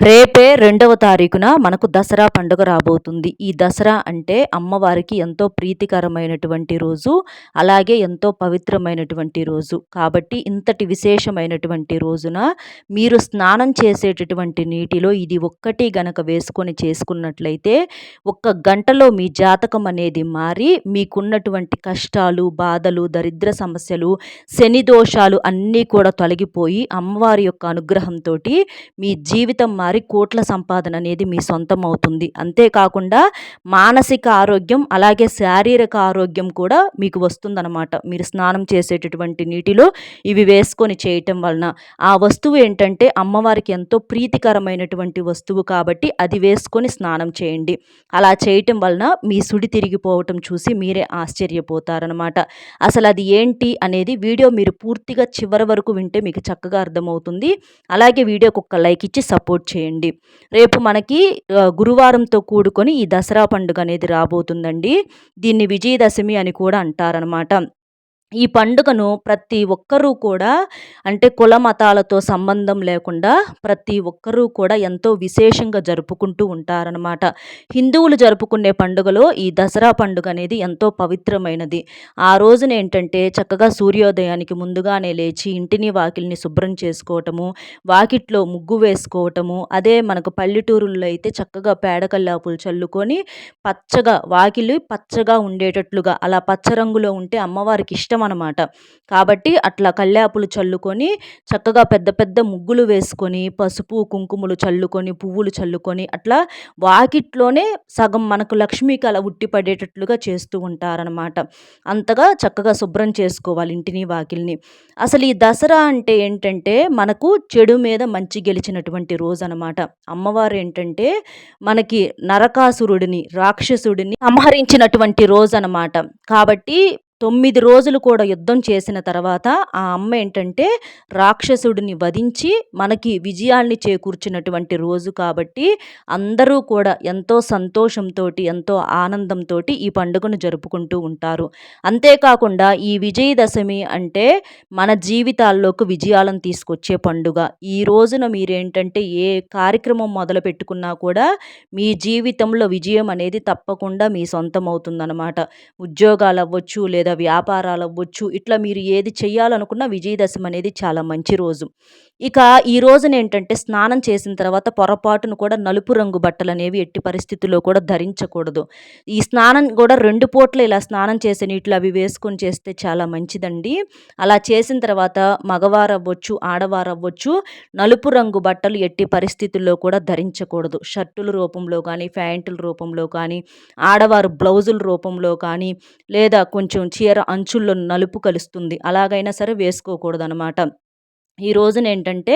రేపే రెండవ తారీఖున మనకు దసరా పండుగ రాబోతుంది. ఈ దసరా అంటే అమ్మవారికి ఎంతో ప్రీతికరమైనటువంటి రోజు అలాగే ఎంతో పవిత్రమైనటువంటి రోజు. కాబట్టి ఇంతటి విశేషమైనటువంటి రోజున మీరు స్నానం చేసేటటువంటి నీటిలో ఇది ఒక్కటి గనక వేసుకొని చేసుకున్నట్లయితే ఒక్క గంటలో మీ జాతకం అనేది మారి మీకున్నటువంటి కష్టాలు బాధలు దరిద్ర సమస్యలు శని దోషాలు అన్నీ కూడా తొలగిపోయి అమ్మవారి యొక్క అనుగ్రహంతో మీ జీవితం మారి కోట్ల సంపాదన అనేది మీ సొంతం అవుతుంది. అంతేకాకుండా మానసిక ఆరోగ్యం అలాగే శారీరక ఆరోగ్యం కూడా మీకు వస్తుందన్నమాట. మీరు స్నానం చేసేటటువంటి నీటిలో ఇవి వేసుకొని చేయటం వలన. ఆ వస్తువు ఏంటంటే అమ్మవారికి ఎంతో ప్రీతికరమైనటువంటి వస్తువు కాబట్టి అది వేసుకొని స్నానం చేయండి. అలా చేయటం వలన మీ సుడి తిరిగిపోవటం చూసి మీరే ఆశ్చర్యపోతారనమాట అసలు అది ఏంటి అనేది వీడియో మీరు పూర్తిగా చివరి వరకు వింటే మీకు చక్కగా అర్థమవుతుంది. అలాగే వీడియోకి ఒక లైక్ ఇచ్చి సపోర్ట్ చేయండి. రేపు మనకి గురువారంతో కూడుకొని ఈ దసరా పండుగ అనేది రాబోతుందండి. దీన్ని విజయదశమి అని కూడా అంటారనమాట ఈ పండుగను ప్రతి ఒక్కరూ కూడా అంటే కుల మతాలతో సంబంధం లేకుండా ప్రతి ఒక్కరూ కూడా ఎంతో విశేషంగా జరుపుకుంటూ ఉంటారనమాట హిందువులు జరుపుకునే పండుగలో ఈ దసరా పండుగ అనేది ఎంతో పవిత్రమైనది. ఆ రోజున ఏంటంటే చక్కగా సూర్యోదయానికి ముందుగానే లేచి ఇంటిని వాకిల్ని శుభ్రం చేసుకోవటము వాకిట్లో ముగ్గు వేసుకోవటము అదే మనకు పల్లెటూరుల్లో అయితే చక్కగా పేడకల్లాపులు చల్లుకొని పచ్చగా వాకిలి పచ్చగా ఉండేటట్లుగా అలా పచ్చ రంగులో ఉంటే అమ్మవారికి ఇష్టం ఇష్టం అనమాట కాబట్టి అట్లా కల్లాపులు చల్లుకొని చక్కగా పెద్ద పెద్ద ముగ్గులు వేసుకొని పసుపు కుంకుమలు చల్లుకొని పువ్వులు చల్లుకొని అట్లా వాకిట్లోనే సగం మనకు లక్ష్మీకి అలా ఉట్టి పడేటట్లుగా చేస్తూ ఉంటారనమాట అంతగా చక్కగా శుభ్రం చేసుకోవాలి ఇంటిని వాకిల్ని. అసలు ఈ దసరా అంటే ఏంటంటే మనకు చెడు మీద మంచి గెలిచినటువంటి రోజు అనమాట అమ్మవారు ఏంటంటే మనకి నరకాసురుడిని రాక్షసుడిని సంహరించినటువంటి రోజు అనమాట కాబట్టి తొమ్మిది రోజులు కూడా యుద్ధం చేసిన తర్వాత ఆ అమ్మ ఏంటంటే రాక్షసుడిని వధించి మనకి విజయాల్ని చేకూర్చినటువంటి రోజు కాబట్టి అందరూ కూడా ఎంతో సంతోషంతో ఎంతో ఆనందంతో ఈ పండుగను జరుపుకుంటూ ఉంటారు. అంతేకాకుండా ఈ విజయదశమి అంటే మన జీవితాల్లోకి విజయాలను తీసుకొచ్చే పండుగ. ఈ రోజున మీరేంటంటే ఏ కార్యక్రమం మొదలు పెట్టుకున్నా కూడా మీ జీవితంలో విజయం అనేది తప్పకుండా మీ సొంతం అవుతుందన్నమాట. ఉద్యోగాలు అవ్వచ్చు లేదా లేదా వ్యాపారాలు అవ్వచ్చు ఇట్లా మీరు ఏది చేయాలనుకున్న విజయదశమి అనేది చాలా మంచి రోజు. ఇక ఈ రోజున ఏంటంటే స్నానం చేసిన తర్వాత పొరపాటును కూడా నలుపు రంగు బట్టలు అనేవి ఎట్టి పరిస్థితుల్లో కూడా ధరించకూడదు. ఈ స్నానం కూడా రెండు పూట్ల ఇలా స్నానం చేసే నీటిలో అవి వేసుకొని చేస్తే చాలా మంచిదండి. అలా చేసిన తర్వాత మగవారు అవ్వచ్చు ఆడవారు అవ్వచ్చు నలుపు రంగు బట్టలు ఎట్టి పరిస్థితుల్లో కూడా ధరించకూడదు. షర్టుల రూపంలో కానీ ప్యాంటుల రూపంలో కానీ ఆడవారు బ్లౌజుల రూపంలో కానీ లేదా కొంచెం చీర అంచుల్లో నలుపు కలుస్తుంది. అలాగైనా సరే వేసుకోకూడదు అనమాట ఈ రోజున ఏంటంటే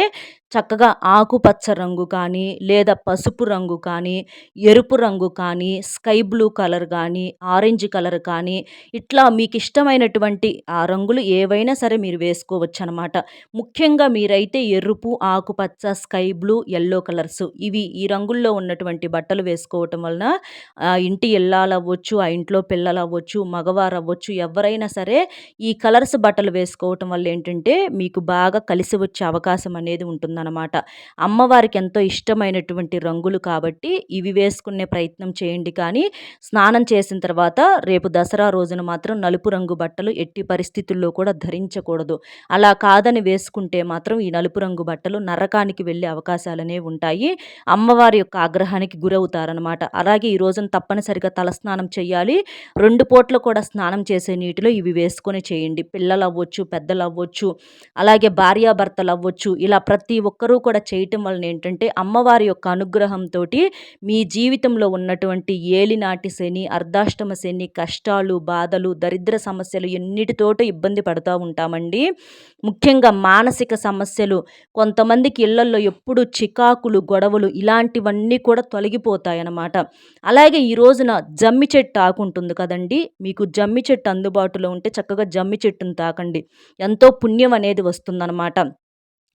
చక్కగా ఆకుపచ్చ రంగు కానీ లేదా పసుపు రంగు కానీ ఎరుపు రంగు కానీ స్కై బ్లూ కలర్ కానీ ఆరెంజ్ కలర్ కానీ ఇట్లా మీకు ఇష్టమైనటువంటి ఆ రంగులు ఏవైనా సరే మీరు వేసుకోవచ్చు అనమాట ముఖ్యంగా మీరైతే ఎరుపు ఆకుపచ్చ స్కై బ్లూ ఎల్లో కలర్స్ ఇవి ఈ రంగుల్లో ఉన్నటువంటి బట్టలు వేసుకోవటం వలన ఇంటి ఇళ్ళాలు అవ్వచ్చు ఆ ఇంట్లో పిల్లలు అవ్వచ్చు మగవారు అవ్వచ్చు ఎవరైనా సరే ఈ కలర్స్ బట్టలు వేసుకోవటం వల్ల ఏంటంటే మీకు బాగా కలిసి కలిసి వచ్చే అవకాశం అనేది ఉంటుందన్నమాట. అమ్మవారికి ఎంతో ఇష్టమైనటువంటి రంగులు కాబట్టి ఇవి వేసుకునే ప్రయత్నం చేయండి. కానీ స్నానం చేసిన తర్వాత రేపు దసరా రోజున మాత్రం నలుపు రంగు బట్టలు ఎట్టి పరిస్థితుల్లో కూడా ధరించకూడదు. అలా కాదని వేసుకుంటే మాత్రం ఈ నలుపు రంగు బట్టలు నరకానికి వెళ్ళే అవకాశాలనే ఉంటాయి. అమ్మవారి యొక్క ఆగ్రహానికి గురవుతారనమాట అలాగే ఈ రోజున తప్పనిసరిగా తలస్నానం చేయాలి. రెండు పూట్ల కూడా స్నానం చేసే నీటిలో ఇవి వేసుకొని చేయండి. పిల్లలు అవ్వచ్చు పెద్దలు అవ్వచ్చు అలాగే భార్య భార్యాభర్తలు అవ్వచ్చు ఇలా ప్రతి ఒక్కరూ కూడా చేయటం వలన ఏంటంటే అమ్మవారి యొక్క అనుగ్రహంతో మీ జీవితంలో ఉన్నటువంటి ఏలినాటి శని అర్ధాష్టమ శని కష్టాలు బాధలు దరిద్ర సమస్యలు ఎన్నిటితోటో ఇబ్బంది పడుతూ ఉంటామండి. ముఖ్యంగా మానసిక సమస్యలు కొంతమందికి ఇళ్ళలో ఎప్పుడు చికాకులు గొడవలు ఇలాంటివన్నీ కూడా తొలగిపోతాయి అన్నమాట అలాగే ఈ రోజున జమ్మి చెట్టు ఆకుంటుంది కదండి మీకు జమ్మి చెట్టు అందుబాటులో ఉంటే చక్కగా జమ్మి చెట్టును తాకండి. ఎంతో పుణ్యం అనేది వస్తుందన్నమాట.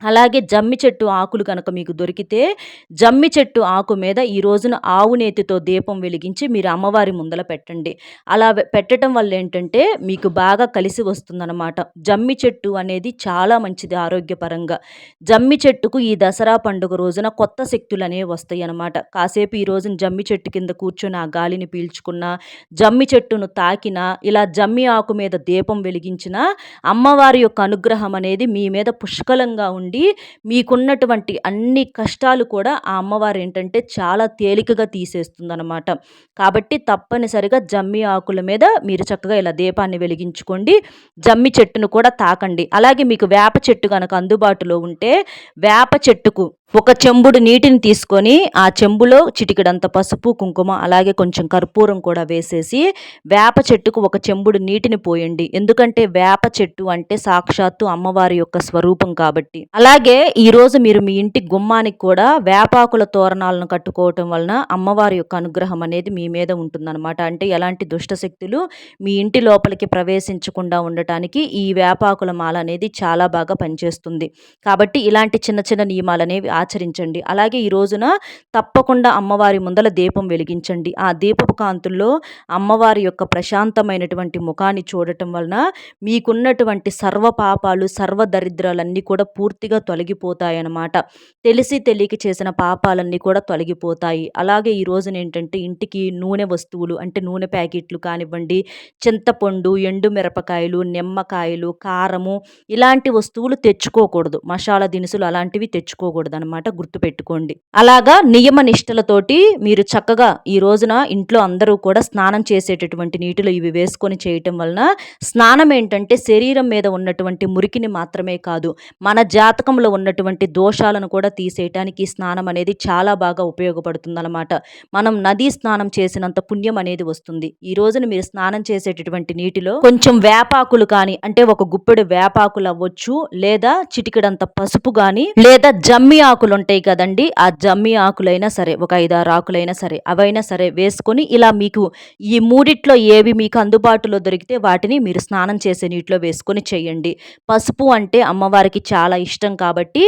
అలాగే జమ్మి చెట్టు ఆకులు కనుక మీకు దొరికితే జమ్మి చెట్టు ఆకు మీద ఈ రోజున ఆవు నేతితో దీపం వెలిగించి మీరు అమ్మవారి ముందల పెట్టండి. అలా పెట్టడం వల్ల ఏంటంటే మీకు బాగా కలిసి వస్తుందన్నమాట. జమ్మి చెట్టు అనేది చాలా మంచిది ఆరోగ్యపరంగా. జమ్మి చెట్టుకు ఈ దసరా పండుగ రోజున కొత్త శక్తులు అనేవి వస్తాయి అన్నమాట కాసేపు ఈ రోజున జమ్మి చెట్టు కింద కూర్చొని ఆ గాలిని పీల్చుకున్న జమ్మి చెట్టును తాకిన ఇలా జమ్మి ఆకు మీద దీపం వెలిగించిన అమ్మవారి యొక్క అనుగ్రహం అనేది మీ మీద పుష్కలంగా ఉండి ఉండి మీకున్నటువంటి అన్ని కష్టాలు కూడా ఆ అమ్మవారు ఏంటంటే చాలా తేలికగా తీసేస్తుందనమాట కాబట్టి తప్పనిసరిగా జమ్మి ఆకుల మీద మీరు చక్కగా ఇలా దీపాన్ని వెలిగించుకోండి. జమ్మి చెట్టును కూడా తాకండి. అలాగే మీకు వేప చెట్టు కనుక అందుబాటులో ఉంటే వేప చెట్టుకు ఒక చెంబుడు నీటిని తీసుకొని ఆ చెంబులో చిటికడంత పసుపు కుంకుమ అలాగే కొంచెం కర్పూరం కూడా వేసేసి వేప చెట్టుకు ఒక చెంబుడు నీటిని పోయండి. ఎందుకంటే వేప చెట్టు అంటే సాక్షాత్తు అమ్మవారి యొక్క స్వరూపం కాబట్టి. అలాగే ఈరోజు మీరు మీ ఇంటి గుమ్మానికి కూడా వేపాకుల తోరణాలను కట్టుకోవటం వలన అమ్మవారి యొక్క అనుగ్రహం అనేది మీ మీద ఉంటుందన్నమాట. అంటే ఎలాంటి దుష్టశక్తులు మీ ఇంటి లోపలికి ప్రవేశించకుండా ఉండటానికి ఈ వేపాకుల మాల అనేది చాలా బాగా పనిచేస్తుంది. కాబట్టి ఇలాంటి చిన్న చిన్న నియమాలు అనేవి ఆచరించండి. అలాగే ఈ రోజున తప్పకుండా అమ్మవారి ముందల దీపం వెలిగించండి. ఆ దీపపు కాంతుల్లో అమ్మవారి యొక్క ప్రశాంతమైనటువంటి ముఖాన్ని చూడటం వలన మీకున్నటువంటి సర్వ పాపాలు సర్వ దరిద్రాలన్నీ కూడా పూర్తిగా తొలగిపోతాయన్నమాట. తెలిసి తెలియక చేసిన పాపాలన్నీ కూడా తొలగిపోతాయి. అలాగే ఈ రోజున ఏంటంటే ఇంటికి నూనె వస్తువులు అంటే నూనె ప్యాకెట్లు కానివ్వండి చింతపండు ఎండు మిరపకాయలు నిమ్మకాయలు కారము ఇలాంటి వస్తువులు తెచ్చుకోకూడదు. మసాలా దినుసులు అలాంటివి తెచ్చుకోకూడదు అనమాట గుర్తుపెట్టుకోండి. అలాగా నియమ నిష్టలతోటి మీరు చక్కగా ఈ రోజున ఇంట్లో అందరూ కూడా స్నానం చేసేటటువంటి నీటిలో ఇవి వేసుకొని చేయటం వలన స్నానం ఏంటంటే శరీరం మీద ఉన్నటువంటి మురికిని మాత్రమే కాదు మన జాతకంలో ఉన్నటువంటి దోషాలను కూడా తీసేయటానికి స్నానం అనేది చాలా బాగా ఉపయోగపడుతుంది అనమాట మనం నదీ స్నానం చేసినంత పుణ్యం అనేది వస్తుంది. ఈ రోజున మీరు స్నానం చేసేటటువంటి నీటిలో కొంచెం వేపాకులు కానీ అంటే ఒక గుప్పెడు వేపాకులు అవ్వచ్చు లేదా చిటికడంత పసుపు కానీ లేదా జమ్మి ఆకు ఆకులు ఉంటాయి కదండి. ఆ జమ్మి ఆకులైనా సరే ఒక ఐదారు ఆకులైనా సరే అవైనా సరే వేసుకొని ఇలా మీకు ఈ మూడిట్లో ఏవి మీకు అందుబాటులో దొరికితే వాటిని మీరు స్నానం చేసే నీటిలో వేసుకొని చేయండి. పసుపు అంటే అమ్మవారికి చాలా ఇష్టం కాబట్టి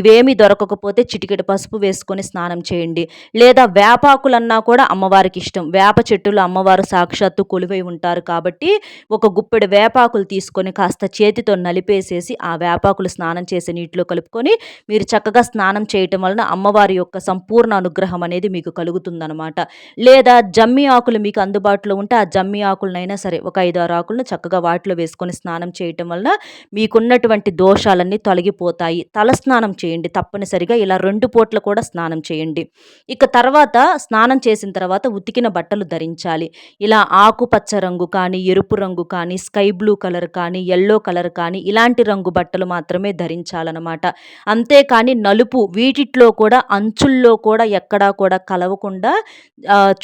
ఇవేమి దొరకకపోతే చిటికెడు పసుపు వేసుకొని స్నానం చేయండి. లేదా వేపాకులన్నా కూడా అమ్మవారికి ఇష్టం. వేప చెట్టులో అమ్మవారు సాక్షాత్తు కొలువై ఉంటారు కాబట్టి ఒక గుప్పెడు వేపాకులు తీసుకొని కాస్త చేతితో నలిపేసేసి ఆ వేపాకులు స్నానం చేసే నీటిలో కలుపుకొని మీరు చక్కగా స్నానం చేయటం వలన అమ్మవారి యొక్క సంపూర్ణ అనుగ్రహం అనేది మీకు కలుగుతుందనమాట లేదా జమ్మి ఆకులు మీకు అందుబాటులో ఉంటే ఆ జమ్మి ఆకులనైనా సరే ఒక ఐదు ఆరు ఆకులను చక్కగా వాటిలో వేసుకొని స్నానం చేయటం వలన మీకున్నటువంటి దోషాలన్నీ తొలగిపోతాయి. తల స్నానం చేయండి తప్పనిసరిగా. ఇలా రెండు పూట్ల కూడా స్నానం చేయండి. ఇక తర్వాత స్నానం చేసిన తర్వాత ఉతికిన బట్టలు ధరించాలి. ఇలా ఆకుపచ్చ రంగు కానీ ఎరుపు రంగు కానీ స్కై బ్లూ కలర్ కానీ ఎల్లో కలర్ కానీ ఇలాంటి రంగు బట్టలు మాత్రమే ధరించాలన్నమాట. అంతేకాని నలుపు వీటిట్లో కూడా అంచుల్లో కూడా ఎక్కడా కూడా కలవకుండా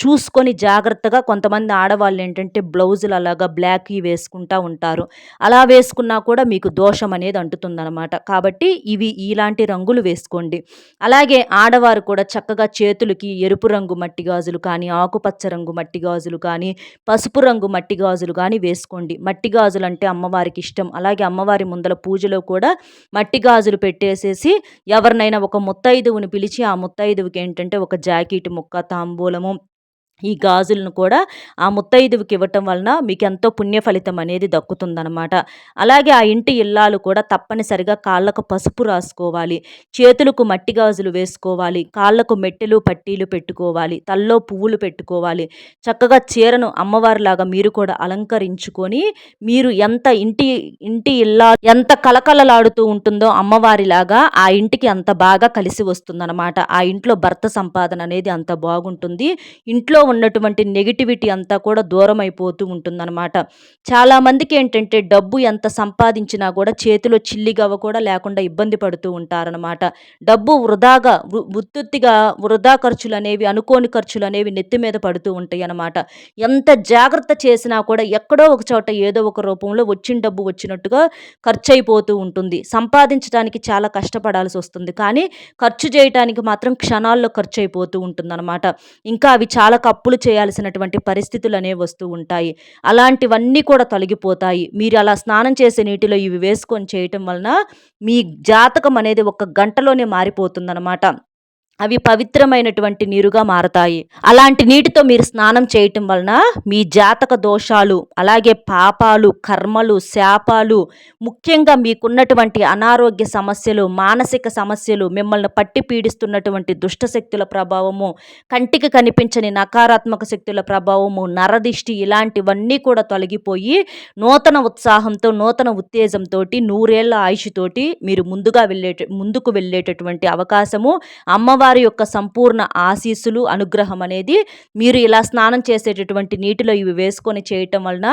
చూసుకొని జాగ్రత్తగా కొంతమంది ఆడవాళ్ళు ఏంటంటే బ్లౌజులు అలాగా బ్లాక్వి వేసుకుంటూ ఉంటారు. అలా వేసుకున్నా కూడా మీకు దోషం అనేది అంటుతుందనమాట కాబట్టి ఇవి ఇలాంటి రంగులు వేసుకోండి. అలాగే ఆడవారు కూడా చక్కగా చేతులకి ఎరుపు రంగు మట్టి గాజులు కానీ ఆకుపచ్చ రంగు మట్టి గాజులు కానీ పసుపు రంగు మట్టి గాజులు కానీ వేసుకోండి. మట్టి గాజులు అంటే అమ్మవారికి ఇష్టం. అలాగే అమ్మవారి ముందల పూజలో కూడా మట్టి గాజులు పెట్టేసేసి ఎవరినైనా ఒక ముత్తైదువుని పిలిచి ఆ ముత్తైదువుకి ఏంటంటే ఒక జాకెట్ ముక్క తాంబూలము ఈ గాజులను కూడా ఆ ముత్తైదువుకి ఇవ్వటం వలన మీకు ఎంతో పుణ్య ఫలితం అనేది దక్కుతుందనమాట అలాగే ఆ ఇంటి ఇల్లాలు కూడా తప్పనిసరిగా కాళ్ళకు పసుపు రాసుకోవాలి చేతులకు మట్టి గాజులు వేసుకోవాలి కాళ్ళకు మెట్టెలు పట్టీలు పెట్టుకోవాలి తల్లో పువ్వులు పెట్టుకోవాలి. చక్కగా చీరను అమ్మవారిలాగా మీరు కూడా అలంకరించుకొని మీరు ఎంత ఇంటి ఇంటి ఇల్లా ఎంత కలకలలాడుతూ ఉంటుందో అమ్మవారిలాగా ఆ ఇంటికి అంత బాగా కలిసి వస్తుందన్నమాట. ఆ ఇంట్లో భర్త సంపాదన అనేది అంత బాగుంటుంది. ఇంట్లో ఉన్నటువంటి నెగిటివిటీ అంతా కూడా దూరం అయిపోతూ ఉంటుందన్నమాట. చాలామందికి ఏంటంటే డబ్బు ఎంత సంపాదించినా కూడా చేతిలో చిల్లిగవ కూడా లేకుండా ఇబ్బంది పడుతూ ఉంటారనమాట డబ్బు వృధాగా ఉత్తుత్తిగా వృధా ఖర్చులు అనేవి అనుకోని ఖర్చులు అనేవి నెత్తి మీద పడుతూ ఉంటాయి అన్నమాట ఎంత జాగ్రత్త చేసినా కూడా ఎక్కడో ఒక చోట ఏదో ఒక రూపంలో వచ్చిన డబ్బు వచ్చినట్టుగా ఖర్చు అయిపోతూ ఉంటుంది. సంపాదించడానికి చాలా కష్టపడాల్సి వస్తుంది. కానీ ఖర్చు చేయడానికి మాత్రం క్షణాల్లో ఖర్చు అయిపోతూ ఉంటుందన్నమాట. ఇంకా అవి చాలా అప్పులు చేయాల్సినటువంటి పరిస్థితులు అనేవి వస్తూ ఉంటాయి. అలాంటివన్నీ కూడా తొలగిపోతాయి. మీరు అలా స్నానం చేసే నీటిలో ఇవి వేసుకొని చేయటం వలన మీ జాతకం అనేది ఒక గంటలోనే మారిపోతుందన్నమాట. అవి పవిత్రమైనటువంటి నీరుగా మారతాయి. అలాంటి నీటితో మీరు స్నానం చేయటం వలన మీ జాతక దోషాలు అలాగే పాపాలు కర్మలు శాపాలు ముఖ్యంగా మీకున్నటువంటి అనారోగ్య సమస్యలు మానసిక సమస్యలు మిమ్మల్ని పట్టి పీడిస్తున్నటువంటి దుష్టశక్తుల ప్రభావము కంటికి కనిపించని నకారాత్మక శక్తుల ప్రభావము నరదిష్టి ఇలాంటివన్నీ కూడా తొలగిపోయి నూతన ఉత్సాహంతో నూతన ఉత్తేజంతో నూరేళ్ళ ఆయుషుతోటి మీరు ముందుగా వెళ్ళే ముందుకు వెళ్ళేటటువంటి అవకాశము అమ్మవారి అమ్మవారి యొక్క సంపూర్ణ ఆశీస్సులు అనుగ్రహం అనేది మీరు ఇలా స్నానం చేసేటటువంటి నీటిలో ఇవి వేసుకొని చేయటం వలన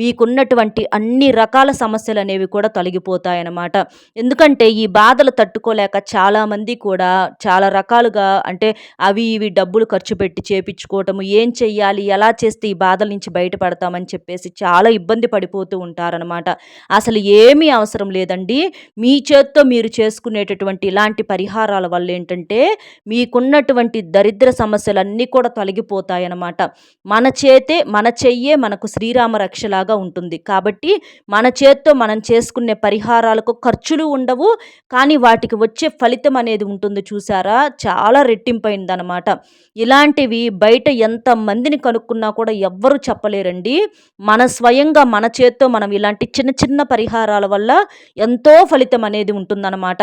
మీకున్నటువంటి అన్ని రకాల సమస్యలు అనేవి కూడా తొలగిపోతాయన్నమాట. ఎందుకంటే ఈ బాధలు తట్టుకోలేక చాలామంది కూడా చాలా రకాలుగా అంటే అవి ఇవి డబ్బులు ఖర్చు పెట్టి చేపించుకోవటము ఏం చెయ్యాలి ఎలా చేస్తే ఈ బాధల నుంచి బయటపడతామని చెప్పేసి చాలా ఇబ్బంది పడిపోతూ ఉంటారనమాట అసలు ఏమీ అవసరం లేదండి. మీ చేత్తో మీరు చేసుకునేటటువంటి ఇలాంటి పరిహారాల వల్ల ఏంటంటే మీకున్నటువంటి దరిద్ర సమస్యలన్నీ కూడా తొలగిపోతాయన్నమాట. మన చేతే మన చెయ్యే మనకు శ్రీరామ రక్షలాగా ఉంటుంది. కాబట్టి మన చేత్తో మనం చేసుకునే పరిహారాలకు ఖర్చులు ఉండవు. కానీ వాటికి వచ్చే ఫలితం అనేది ఉంటుంది చూసారా? చాలా రెట్టింపైందనమాట ఇలాంటివి బయట ఎంతమందిని కనుక్కున్నా కూడా ఎవ్వరూ చెప్పలేరండి. మన స్వయంగా మన చేత్తో మనం ఇలాంటి చిన్న చిన్న పరిహారాల వల్ల ఎంతో ఫలితం అనేది ఉంటుందన్నమాట.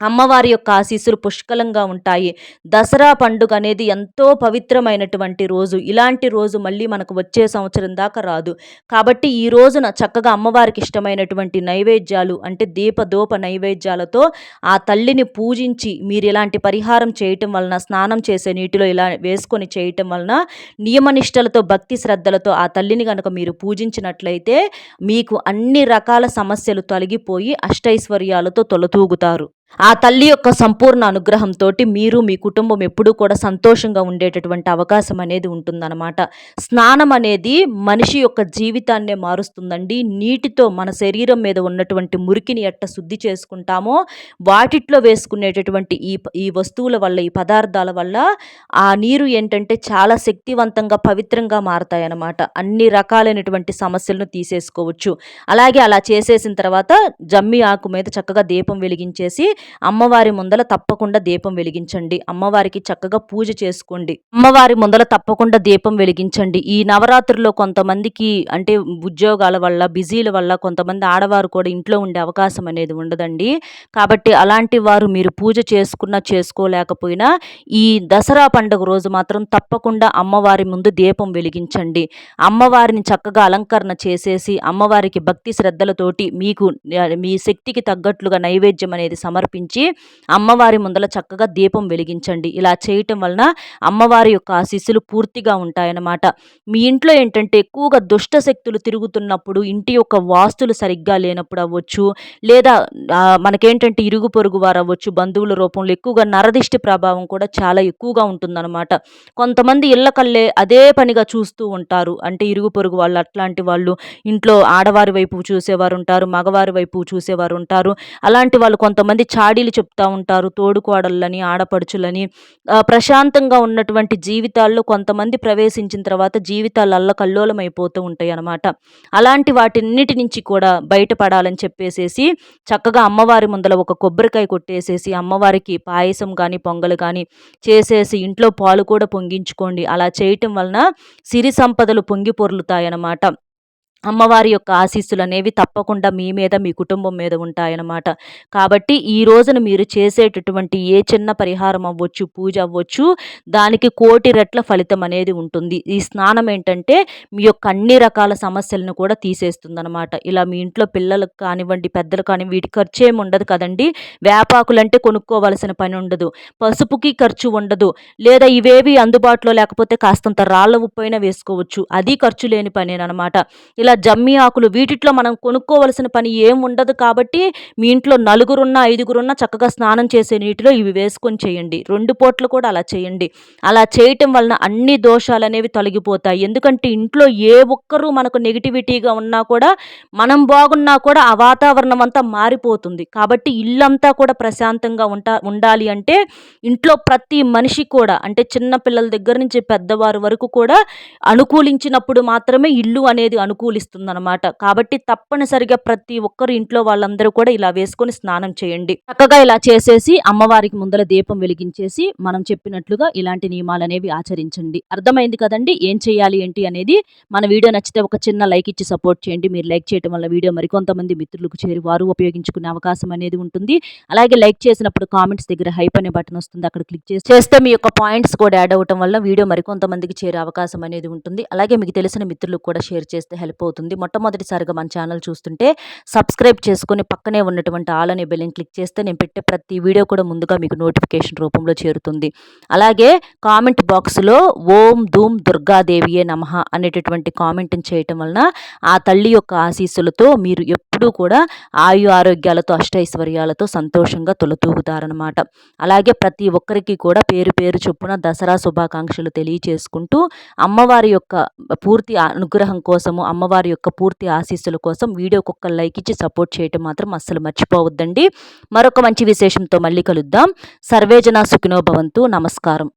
అమ్మవారి యొక్క ఆశీస్సులు పుష్కలంగా ఉంటాయి. దసరా పండుగ అనేది ఎంతో పవిత్రమైనటువంటి రోజు. ఇలాంటి రోజు మళ్ళీ మనకు వచ్చే సంవత్సరం దాకా రాదు. కాబట్టి ఈ రోజున చక్కగా అమ్మవారికి ఇష్టమైనటువంటి నైవేద్యాలు అంటే దీపదోప నైవేద్యాలతో ఆ తల్లిని పూజించి మీరు ఇలాంటి పరిహారం చేయటం వలన స్నానం చేసే నీటిలో ఇలా వేసుకొని చేయటం వలన నియమనిష్టలతో భక్తి శ్రద్ధలతో ఆ తల్లిని కనుక మీరు పూజించినట్లయితే మీకు అన్ని రకాల సమస్యలు తొలగిపోయి అష్టైశ్వర్యాలతో తొలతూగుతారు. ఆ తల్లి యొక్క సంపూర్ణ అనుగ్రహంతో మీరు మీ కుటుంబం ఎప్పుడూ కూడా సంతోషంగా ఉండేటటువంటి అవకాశం అనేది ఉంటుందన్నమాట. స్నానం అనేది మనిషి యొక్క జీవితాన్నే మారుస్తుందండి. నీటితో మన శరీరం మీద ఉన్నటువంటి మురికిని ఎట్ట శుద్ధి చేసుకుంటామో వాటిట్లో వేసుకునేటటువంటి ఈ ఈ వస్తువుల వల్ల ఈ పదార్థాల వల్ల ఆ నీరు ఏంటంటే చాలా శక్తివంతంగా పవిత్రంగా మారతాయన్నమాట. అన్ని రకాలైనటువంటి సమస్యలను తీసేసుకోవచ్చు. అలాగే అలా చేసేసిన తర్వాత జమ్మి ఆకు మీద చక్కగా దీపం వెలిగించేసి అమ్మవారి ముందల తప్పకుండా దీపం వెలిగించండి. అమ్మవారికి చక్కగా పూజ చేసుకోండి. అమ్మవారి ముందల తప్పకుండా దీపం వెలిగించండి. ఈ నవరాత్రుల్లో కొంతమందికి అంటే ఉద్యోగాల వల్ల బిజీల వల్ల కొంతమంది ఆడవారు కూడా ఇంట్లో ఉండే అవకాశం అనేది ఉండదండి. కాబట్టి అలాంటి వారు మీరు పూజ చేసుకున్నా చేసుకోలేకపోయినా ఈ దసరా పండుగ రోజు మాత్రం తప్పకుండా అమ్మవారి ముందు దీపం వెలిగించండి. అమ్మవారిని చక్కగా అలంకరణ చేసేసి అమ్మవారికి భక్తి శ్రద్ధలతోటి మీకు మీ శక్తికి తగ్గట్లుగా నైవేద్యం అనేది సమర్ప సమర్పించి అమ్మవారి ముందల చక్కగా దీపం వెలిగించండి. ఇలా చేయటం వలన అమ్మవారి యొక్క ఆశీస్సులు పూర్తిగా ఉంటాయన్నమాట. మీ ఇంట్లో ఏంటంటే ఎక్కువగా దుష్ట శక్తులు తిరుగుతున్నప్పుడు ఇంటి యొక్క వాస్తులు సరిగ్గా లేనప్పుడు అవ్వచ్చు లేదా మనకేంటంటే ఇరుగు పొరుగు వారు అవ్వచ్చు బంధువుల రూపంలో ఎక్కువగా నరదిష్టి ప్రభావం కూడా చాలా ఎక్కువగా ఉంటుందన్నమాట. కొంతమంది ఇళ్ళ కల్లే అదే పనిగా చూస్తూ ఉంటారు. అంటే ఇరుగు పొరుగు వాళ్ళు అట్లాంటి వాళ్ళు ఇంట్లో ఆడవారి వైపు చూసేవారు ఉంటారు మగవారి వైపు చూసేవారు ఉంటారు. అలాంటి వాళ్ళు కొంతమంది చాడీలు చెప్తూ ఉంటారు తోడుకోడళ్ళని ఆడపడుచులని. ప్రశాంతంగా ఉన్నటువంటి జీవితాల్లో కొంతమంది ప్రవేశించిన తర్వాత జీవితాలు అల్లకల్లోలం అయిపోతూ ఉంటాయి అన్నమాట అలాంటి వాటిన్నిటి నుంచి కూడా బయటపడాలని చెప్పేసేసి చక్కగా అమ్మవారి ముందల ఒక కొబ్బరికాయ కొట్టేసేసి అమ్మవారికి పాయసం కానీ పొంగలు కానీ చేసేసి ఇంట్లో పాలు కూడా పొంగించుకోండి. అలా చేయటం వలన సిరి సంపదలు పొంగి పొర్లుతాయన్నమాట. అమ్మవారి యొక్క ఆశీస్సులు అనేవి తప్పకుండా మీ మీద మీ కుటుంబం మీద ఉంటాయన్నమాట. కాబట్టి ఈ రోజున మీరు చేసేటటువంటి ఏ చిన్న పరిహారం అవ్వచ్చు పూజ అవ్వచ్చు దానికి కోటి రెట్ల ఫలితం అనేది ఉంటుంది. ఈ స్నానం ఏంటంటే మీ యొక్క అన్ని రకాల సమస్యలను కూడా తీసేస్తుంది అనమాట ఇలా మీ ఇంట్లో పిల్లలకు కానివ్వండి పెద్దలు కానివ్వండి వీటి ఖర్చు ఏమి ఉండదు కదండి. వేపాకులంటే కొనుక్కోవలసిన పని ఉండదు. పసుపుకి ఖర్చు ఉండదు. లేదా ఇవేవి అందుబాటులో లేకపోతే కాస్తంత రాళ్ళ ఉప్పైనా వేసుకోవచ్చు. అది ఖర్చు లేని పనేనమాట ఇలా ఇలా జమ్మి ఆకులు వీటిట్లో మనం కొనుక్కోవలసిన పని ఏం ఉండదు కాబట్టి మీ ఇంట్లో నలుగురున్న ఐదుగురున్న చక్కగా స్నానం చేసే నీటిలో ఇవి వేసుకొని చేయండి. రెండు పోట్లు కూడా అలా చేయండి. అలా చేయటం వలన అన్ని దోషాలు అనేవి తొలగిపోతాయి. ఎందుకంటే ఇంట్లో ఏ ఒక్కరూ మనకు నెగిటివిటీగా ఉన్నా కూడా మనం బాగున్నా కూడా ఆ వాతావరణం అంతా మారిపోతుంది. కాబట్టి ఇల్లంతా కూడా ప్రశాంతంగా ఉంటా ఉండాలి అంటే ఇంట్లో ప్రతి మనిషి కూడా అంటే చిన్న పిల్లల దగ్గర నుంచి పెద్దవారు వరకు కూడా అనుకూలించినప్పుడు మాత్రమే ఇల్లు అనేది అనుకూలి అనమాట కాబట్టి తప్పనిసరిగా ప్రతి ఒక్కరు ఇంట్లో వాళ్ళందరూ కూడా ఇలా వేసుకొని స్నానం చేయండి. చక్కగా ఇలా చేసేసి అమ్మవారికి ముందర దీపం వెలిగించేసి మనం చెప్పినట్లుగా ఇలాంటి నియమాలు అనేవి ఆచరించండి. అర్థమైంది కదండి? ఏం చేయాలి ఏంటి అనేది? మన వీడియో నచ్చితే ఒక చిన్న లైక్ ఇచ్చి సపోర్ట్ చేయండి. మీరు లైక్ చేయడం వల్ల వీడియో మరికొంతమంది మిత్రులకు చేరి వారు ఉపయోగించుకునే అవకాశం అనేది ఉంటుంది. అలాగే లైక్ చేసినప్పుడు కామెంట్స్ దగ్గర హైప్ అనే బటన్ వస్తుంది. అక్కడ క్లిక్ చేసి చేస్తే మీ యొక్క పాయింట్స్ కూడా యాడ్ అవటం వల్ల వీడియో మరికొంతమందికి చేరే అవకాశం అనేది ఉంటుంది. అలాగే మీకు తెలిసిన మిత్రులకు కూడా షేర్ చేస్తే హెల్ప్ అవుతుంది మొట్టమొదటిసారిగా మన ఛానల్ చూస్తుంటే సబ్స్క్రైబ్ చేసుకుని పక్కనే ఉన్నటువంటి ఆల్ అనే బెల్ని క్లిక్ చేస్తే నేను పెట్టే ప్రతి వీడియో కూడా ముందుగా మీకు నోటిఫికేషన్ రూపంలో చేరుతుంది. అలాగే కామెంట్ బాక్స్లో ఓం ధూమ్ దుర్గాదేవియే నమః అనేటటువంటి కామెంట్ని చేయటం వలన ఆ తల్లి యొక్క ఆశీస్సులతో మీరు ఎప్పుడూ కూడా ఆయు ఆరోగ్యాలతో అష్టైశ్వర్యాలతో సంతోషంగా తొలతూగుతారనమాట అలాగే ప్రతి ఒక్కరికి కూడా పేరు పేరు చొప్పున దసరా శుభాకాంక్షలు తెలియచేసుకుంటూ అమ్మవారి యొక్క పూర్తి అనుగ్రహం కోసము అమ్మవారి యొక్క పూర్తి ఆశీస్సుల కోసం వీడియోకి ఒక్క లైక్ ఇచ్చి సపోర్ట్ చేయటం మాత్రం అస్సలు మర్చిపోవద్దండి. మరొక మంచి విశేషంతో మళ్ళీ కలుద్దాం. సర్వేజన సుఖినోభవంతు నమస్కారం.